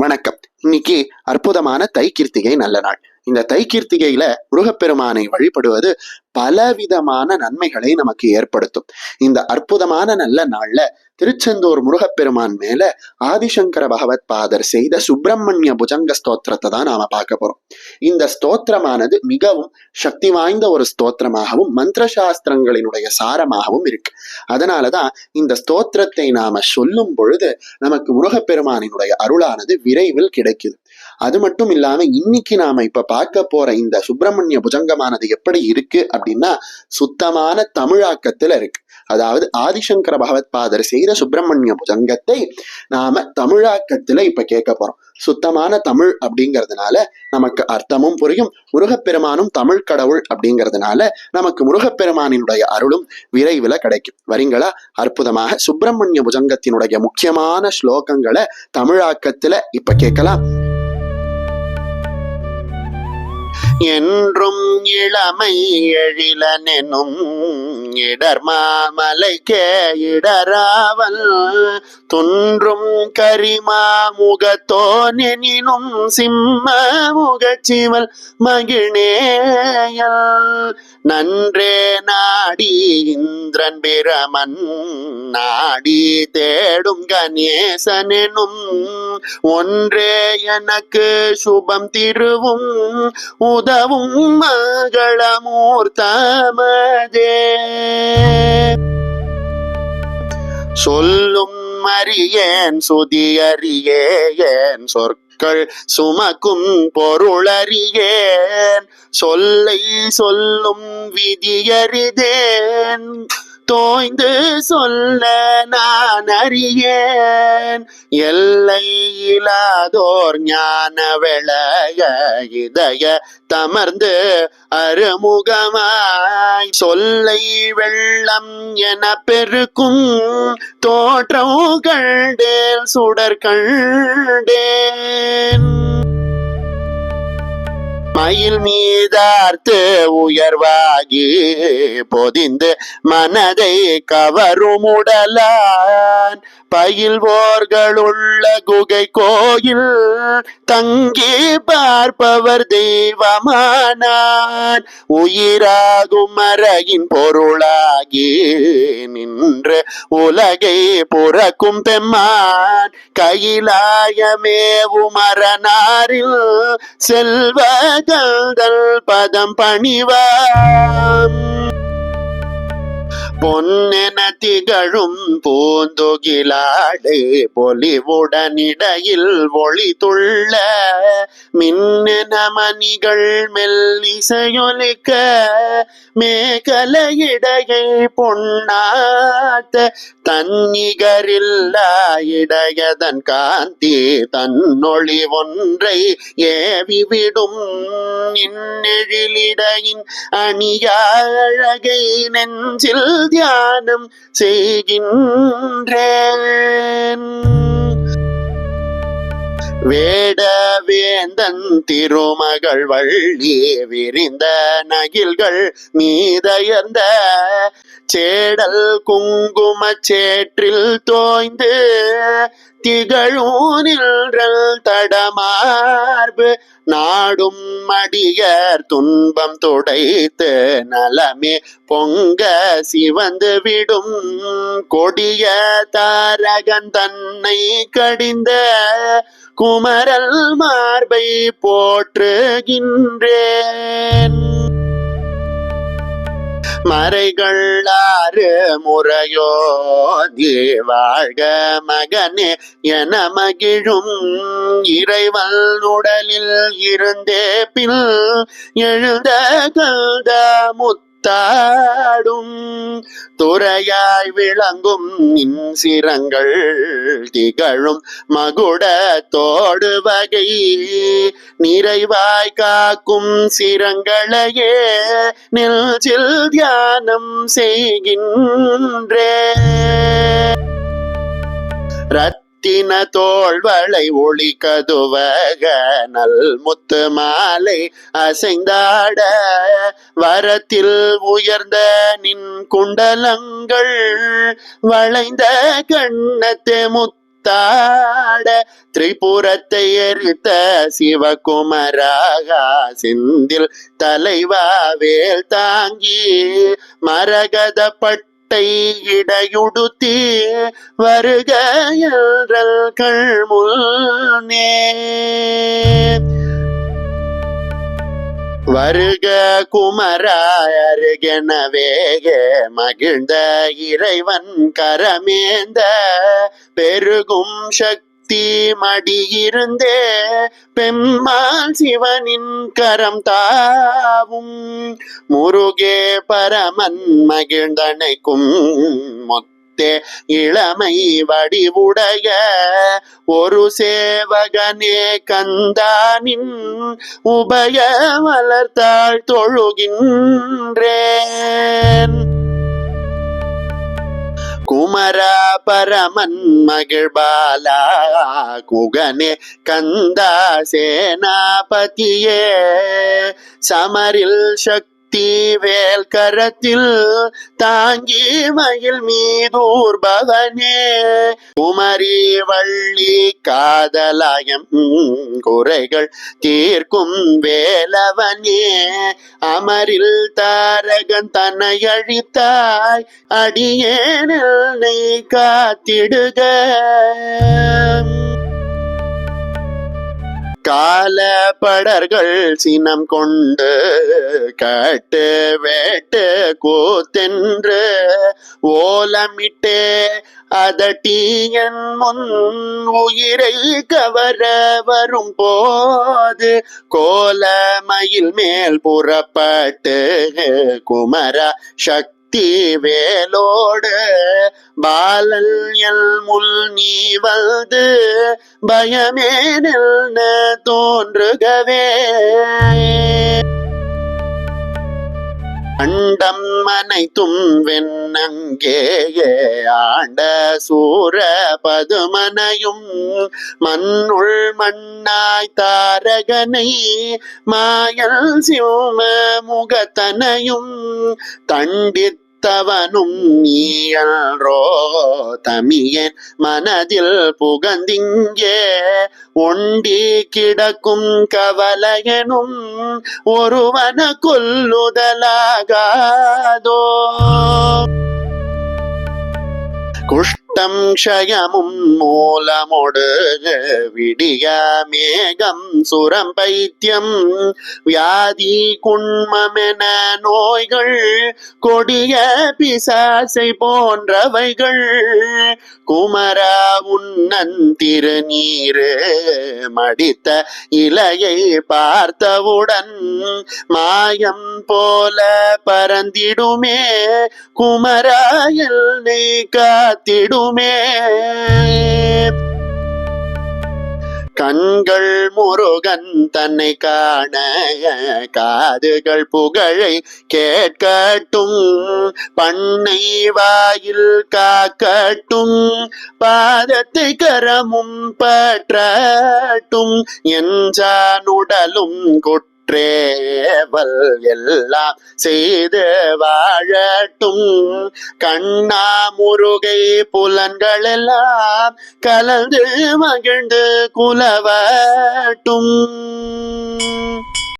வணக்கம். இன்னைக்கு அற்புதமான தை கிருத்திகை நல்ல நாள். இந்த தை கிருத்திகையில முருகப்பெருமானை வழிபடுவது பலவிதமான நன்மைகளை நமக்கு ஏற்படுத்தும். இந்த அற்புதமான நல்ல நாள்ல திருச்செந்தூர் முருகப்பெருமான் மேல ஆதிசங்கர பகவத் பாதர் செய்த சுப்பிரமணிய புஜங்க ஸ்தோத்திரத்தை தான் நாம பார்க்க போறோம். இந்த ஸ்தோத்திரமானது மிகவும் சக்தி வாய்ந்த ஒரு ஸ்தோத்திரமாகவும் மந்திர சாஸ்திரங்களினுடைய சாரமாகவும் இருக்கு. அதனாலதான் இந்த ஸ்தோத்திரத்தை நாம சொல்லும் பொழுது நமக்கு முருகப்பெருமானினுடைய அருளானது விரைவில் கிடைக்குது. அது மட்டும் இல்லாம இன்னைக்கு நாம இப்ப பார்க்க போற இந்த சுப்பிரமணிய புஜங்கமானது எப்படி இருக்கு அப்படின்னா சுத்தமான தமிழாக்கத்துல இருக்கு. அதாவது ஆதிசங்கர பகவத் பாதர் செய்த சுப்பிரமணிய புஜங்கத்தை நாம தமிழாக்கத்துல இப்ப கேட்க போறோம். சுத்தமான தமிழ் அப்படிங்கிறதுனால நமக்கு அர்த்தமும் புரியும். முருகப்பெருமானும் தமிழ் கடவுள் அப்படிங்கிறதுனால நமக்கு முருகப்பெருமானினுடைய அருளும் விரைவில் கிடைக்கும். வரீங்களா? அற்புதமாக சுப்பிரமணிய புஜங்கத்தினுடைய முக்கியமான ஸ்லோகங்களை தமிழாக்கத்துல இப்ப கேட்கலாம். என்றும் இளமை எழிலனெனும் இடர் மாமலைக்கே இடராவல். துன்றும் கரிமா முகத்தோனெனினும் சிம்ம முகச்சிவல் மகிழேயல் நன்றே நாடி இந்திரன் பிரமன் நாடி தேடும் கணேசனெனும் ஒன்றே எனக்கு சுபம் திருவும் உதவும் மகளமூர்த்தமதே. சொல்லும் அறியேன் சுதி அறியேன் சொற்கள் சுமக்கும் பொருளறியேன் சொல்லை சொல்லும் விதியறிதேன். தோய்ந்து சொல்ல நான் அறியேன். எல்லை இல்லாதோர் ஞான விளைய இதய தமர்ந்து அருமுகமாய் சொல்லை வெள்ளம் என பெருக்கும் தோற்றம் கண்டேன் சுடர் கண்டேன். மயில் மீதார்த்து உயர்வாகி பொதிந்து மனதை கவரும் உடலான். பயில்வோர்களுள்ள குகை கோயில் தங்கி பார்ப்பவர் தெய்வமானான் உயிராகும் மறையின் பொருளாகி நின்று உலகை புறக்கும் பெம்மான். கையிலாயமேவு மரணாரில் மரனாரில் செல்வகந்தல் பதம் பணிவாம் பொன்னென திகழும் பூந்தொகிலாடு பொலிவுடனிடையில் ஒளி துள்ள மின்னென மணிகள் மெல்லிசையொலிக்க மேகலையிடையை பொன்னாத்த தன்னிகரில்லா இடையதன் காந்தி தன்னொளி ஒன்றை ஏவிவிடும் நின்னெழிலிடையின் அணியாழகை நெஞ்சில் தியானம் செய்கின்றேன். வேட வேந்தன் திருமகள் வள்ளி விரிந்த நகில்கள் மீதயர்ந்த சேடல் குங்கும சேற்றில் தோய்ந்து திகழூனில் தடமார்பு நாடும் மடியர் துன்பம் துடைத்து நலமே பொங்க சிவந்து விடும் கொடிய தாரகன் தன்னை கடிந்த குமரல் மார்பை போற்றுகின்றேன். மறைகள் ஆறு முறையோ வாழ்க மகனே என மகிழும் இறைவன் உடலில் இருந்தே பின் எழுந்த கல்த முத்தாடும் துறையாய் விளங்கும் இன்சிரங்கள் திகழும் மகுட தோடு வகை. நிறைவாய் காக்கும் சிரங்களையே நெல்ஜில் தியானம் செய்கின்றே. ரத் முத்தின தோள்வளை ஒளி கதுவக நல் முத்து மாலை அசைந்தாட. வரத்தில் உயர்ந்த நின் குண்டலங்கள் வளைந்த கண்ணத்தை முத்த கூத்தாட திரிபுரத்தை எரித்த சிவகுமராகா சிந்தில் தலைவா வேல் தாங்கி. மரகதப்பட்டு பட்டை இடையுடுத்தி வருக என்றல்கள் முன்னே வருக குமராயருகென வேக மகிழ்ந்த இறைவன் கரமேந்த பெருகும் சக்தி மடியிருந்தே பெம்மான் சிவனின் கரம் தாவும். முருகே பரமன் மகிழ்ந்தனைக்கும் மொத்தே இளமை வடிவுடைய ஒரு சேவகனே கந்தானின் உபய வளர்த்தாள் தொழுகின்றேன். குமர பரமன் மகிழ்பாலா குகனே கந்தா சேனாபதியே. சமரில் சக்தி தீவேல் கரத்தில் தாங்கி மயில் மீதூர்பவனே குமரி வள்ளி காதலாயம் குறைகள் தீர்க்கும் வேலவனே. அமரில் தாரகன் தன்னை அழித்தாய் அடியேனில் நீ காத்திடுக. கால படர்கள் சினம் கொண்டு கட்டு வேட்டு கூத்தென்று ஓலமிட்டே அதட்டீயன் முன் உயிரை கவர வரும் போது கோலமயில் மேல் புறப்பட்டு குமர சக்தி வேலோடு பாலல் எல் முள் நீ வந்து பயமே நில்ன தோன்றுகவே. அண்டம் மனைத்தும் வெண்ணங்கேயே ஆண்ட சூர பதுமனையும் மண்ணுள் மண்ணாய் தாரகனை மாயல் சிவம முகத்தனையும் தண்டித்தவனும் நீயல்ரோ தமியன் மனதில் புகந்திங்கே ஒண்டி கிடக்கும் கவலையனும் ஒருவன கொல்லுதலாகாதோ குஷ்டம் க்ஷயமும் மூலமொடு விடிய மேகம் சுரம் பைத்தியம் வியாதி குண்மமென நோய்கள் கொடிய பிசாசை போன்றவைகள் குமரா உன்னன் திருநீரு மடித்த இலையை பார்த்தவுடன் மாயம் போல பறந்திடுமே எல்லை நீ காத்திடுமே. கண்கள் முருகன் தன்னை காண காதுகள் புகழை கேட்கட்டும். பண்ணை வாயில் காக்கட்டும் பாதத்தை கரமும் பற்றட்டும். என்றான் உடலும் குற்றேவல் எல்லாம் செய்து வாழட்டும். கண்ணா முருகை புலன்கள் எல்லாம் கலந்து மகிழ்ந்து குலவட்டும்.